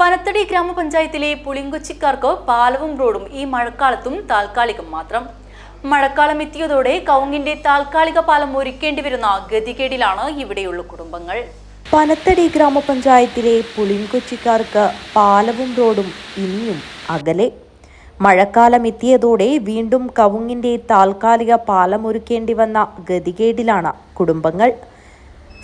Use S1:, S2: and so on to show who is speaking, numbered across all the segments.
S1: പനത്തടി ഗ്രാമപഞ്ചായത്തിലെ പുളിങ്കൊച്ചിക്കാർക്ക് പാലവും റോഡും ഈ മഴക്കാലത്തും താൽക്കാലികം മാത്രം. മഴക്കാലം എത്തിയതോടെ കൗങ്ങിന്റെ താൽക്കാലിക പാലം ഒരുക്കേണ്ടി വരുന്ന ഗതികേടിലാണ് ഇവിടെയുള്ള കുടുംബങ്ങൾ.
S2: പനത്തടി ഗ്രാമപഞ്ചായത്തിലെ പുളിങ്കൊച്ചിക്കാർക്ക് പാലവും റോഡും ഇനിയും അകലെ. മഴക്കാലം എത്തിയതോടെ വീണ്ടും കവുങ്ങിന്റെ താൽക്കാലിക പാലം ഒരുക്കേണ്ടി വന്ന ഗതികേടിലാണ് കുടുംബങ്ങൾ.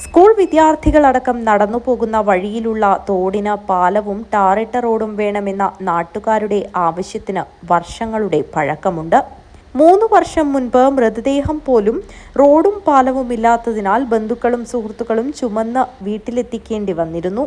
S2: സ്കൂൾ വിദ്യാർത്ഥികളടക്കം നടന്നു പോകുന്ന വഴിയിലുള്ള തോടിന് പാലവും ടാറിട്ട റോഡും വേണമെന്ന നാട്ടുകാരുടെ ആവശ്യത്തിന് വർഷങ്ങളുടെ പഴക്കമുണ്ട്. മൂന്ന് വർഷം മുൻപ് മൃതദേഹം പോലും റോഡും പാലവും ഇല്ലാത്തതിനാൽ ബന്ധുക്കളും സുഹൃത്തുക്കളും ചുമന്ന് വീട്ടിലെത്തിക്കേണ്ടി വന്നിരുന്നു.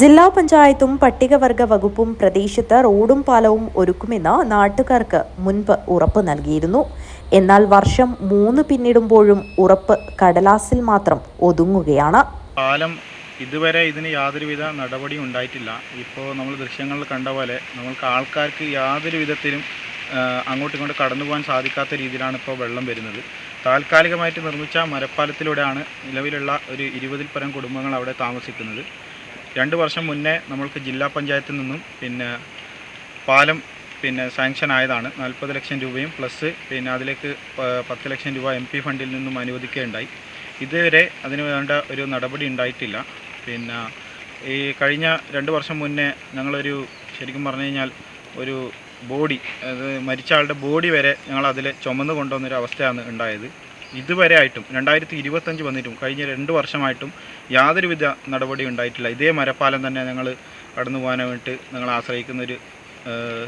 S2: ജില്ലാ പഞ്ചായത്തും പട്ടികവർഗ വകുപ്പും പ്രദേശത്ത് റോഡും പാലവും ഒരുക്കുമെന്ന് നാട്ടുകാർക്ക് മുൻപ് ഉറപ്പ് നൽകിയിരുന്നു. എന്നാൽ വർഷം മൂന്ന് പിന്നിടുമ്പോഴും ഉറപ്പ് കടലാസിൽ മാത്രം ഒതുങ്ങുകയാണ്.
S3: പാലം ഇതുവരെ ഇതിന് യാതൊരുവിധ നടപടിയും ഉണ്ടായിട്ടില്ല. ഇപ്പോൾ നമ്മൾ ദൃശ്യങ്ങളിൽ കണ്ട പോലെ നമ്മൾക്ക് ആൾക്കാർക്ക് യാതൊരു വിധത്തിലും അങ്ങോട്ടും ഇങ്ങോട്ടും കടന്നു പോകാൻ സാധിക്കാത്ത രീതിയിലാണ് ഇപ്പോൾ വെള്ളം വരുന്നത്. താൽക്കാലികമായിട്ട് നിർമ്മിച്ച മരപ്പാലത്തിലൂടെയാണ് നിലവിലുള്ള ഒരു ഇരുപതിൽ പരം കുടുംബങ്ങൾ അവിടെ താമസിക്കുന്നത്. രണ്ട് വർഷം മുന്നേ നമ്മൾക്ക് ജില്ലാ പഞ്ചായത്തിൽ നിന്നും പിന്നെ പാലം പിന്നെ സാങ്ഷൻ ആയതാണ്. നാൽപ്പത് ലക്ഷം രൂപയും പ്ലസ് പിന്നെ അതിലേക്ക് പത്ത് ലക്ഷം രൂപ എം പി ഫണ്ടിൽ നിന്നും അനുവദിക്കുകയുണ്ടായി. ഇതുവരെ അതിന് വേണ്ട ഒരു നടപടി ഉണ്ടായിട്ടില്ല. പിന്നെ ഈ കഴിഞ്ഞ രണ്ട് വർഷം മുന്നേ ഞങ്ങളൊരു ശരിക്കും പറഞ്ഞു കഴിഞ്ഞാൽ ഒരു ബോഡി അത് മരിച്ച ആളുടെ ബോഡി വരെ ഞങ്ങൾ അതിൽ ചുമന്ന് കൊണ്ടുവന്നൊരു അവസ്ഥയാണ് ഉണ്ടായത്. ഇതുവരെ ആയിട്ടും രണ്ടായിരത്തി ഇരുപത്തഞ്ച് വന്നിട്ടും കഴിഞ്ഞ രണ്ട് വർഷമായിട്ടും യാതൊരുവിധ നടപടി ഉണ്ടായിട്ടില്ല. ഇതേ മരപ്പാലം തന്നെ ഞങ്ങൾ കടന്നു പോകാനായിട്ട് നിങ്ങൾ ആശ്രയിക്കുന്ന ഒരു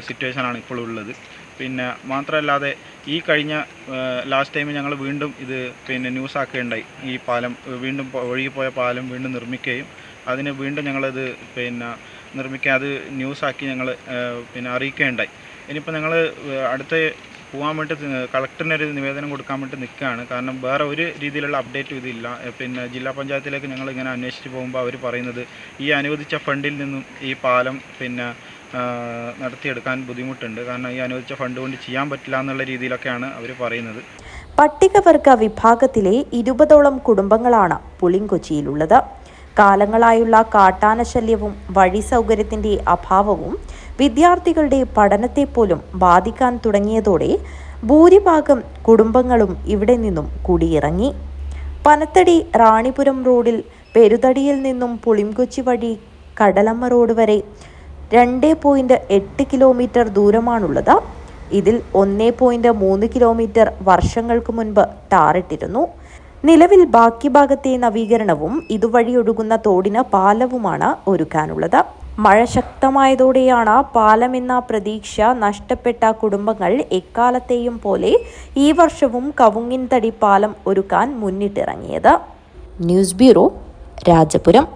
S3: സിറ്റുവേഷനാണ് ഇപ്പോൾ ഉള്ളത്. പിന്നെ മാത്രമല്ലാതെ ഈ കഴിഞ്ഞ ലാസ്റ്റ് ടൈം ഞങ്ങൾ വീണ്ടും ഇത് പിന്നെ ന്യൂസ് ആക്കുകയുണ്ടായി. ഈ പാലം വീണ്ടും ഒഴുകിപ്പോയ പാലം വീണ്ടും നിർമ്മിക്കുകയും അതിന് വീണ്ടും ഞങ്ങളത് പിന്നെ നിർമ്മിക്കുക അത് ന്യൂസാക്കി ഞങ്ങൾ പിന്നെ അറിയിക്കുകയുണ്ടായി. ഇനിയിപ്പോൾ ഞങ്ങൾ അടുത്ത പോകാൻ വേണ്ടി കളക്ടറിനൊരു നിവേദനം കൊടുക്കാൻ വേണ്ടി നിൽക്കുകയാണ് കാരണം വേറെ ഒരു രീതിയിലുള്ള അപ്ഡേറ്റും ഇതില്ല പിന്നെ ജില്ലാ പഞ്ചായത്തിലേക്ക് ഞങ്ങൾ ഇങ്ങനെ അന്വേഷിച്ച് പോകുമ്പോൾ അവർ പറയുന്നത് ഈ അനുവദിച്ച ഫണ്ടിൽ നിന്നും ഈ പാലം പിന്നെ നടത്തിയെടുക്കാൻ ബുദ്ധിമുട്ടുണ്ട്. കാരണം ഈ അനുവദിച്ച ഫണ്ട് കൊണ്ട് ചെയ്യാൻ പറ്റില്ല എന്നുള്ള രീതിയിലൊക്കെയാണ് അവർ പറയുന്നത്.
S2: പട്ടികവർഗ വിഭാഗത്തിലെ ഇരുപതോളം കുടുംബങ്ങളാണ് പുളിങ്കൊച്ചിയിലുള്ളത്. കാലങ്ങളായുള്ള കാട്ടാനശല്യവും വഴി സൗകര്യത്തിന്റെ അഭാവവും വിദ്യാർത്ഥികളുടെ പഠനത്തെ പോലും ബാധിക്കാൻ തുടങ്ങിയതോടെ ഭൂരിഭാഗം കുടുംബങ്ങളും ഇവിടെ നിന്നും കുടിയിറങ്ങി. പനത്തടി റാണിപുരം റോഡിൽ പെരുതടിയിൽ നിന്നും പുളിംകൊച്ചി വഴി കടലമ്മ റോഡ് വരെ രണ്ട് പോയിന്റ് എട്ട് കിലോമീറ്റർ ദൂരമാണുള്ളത്. ഇതിൽ ഒന്നേ പോയിന്റ് മൂന്ന് കിലോമീറ്റർ വർഷങ്ങൾക്ക് മുൻപ് ടാറിട്ടിരുന്നു. നിലവിൽ ബാക്കി ഭാഗത്തെ നവീകരണവും ഇതുവഴി ഒഴുകുന്ന തോടിന് പാലവുമാണ് ഒരുക്കാനുള്ളത്. മഴ ശക്തമായതോടെയാണ് പാലമെന്ന പ്രതീക്ഷ നഷ്ടപ്പെട്ട കുടുംബങ്ങൾ എക്കാലത്തെയും പോലെ ഈ വർഷവും കവുങ്ങിൻ തടി പാലം ഒരുക്കാൻ മുന്നിട്ടിറങ്ങിയത്. News bureau Rajapuram.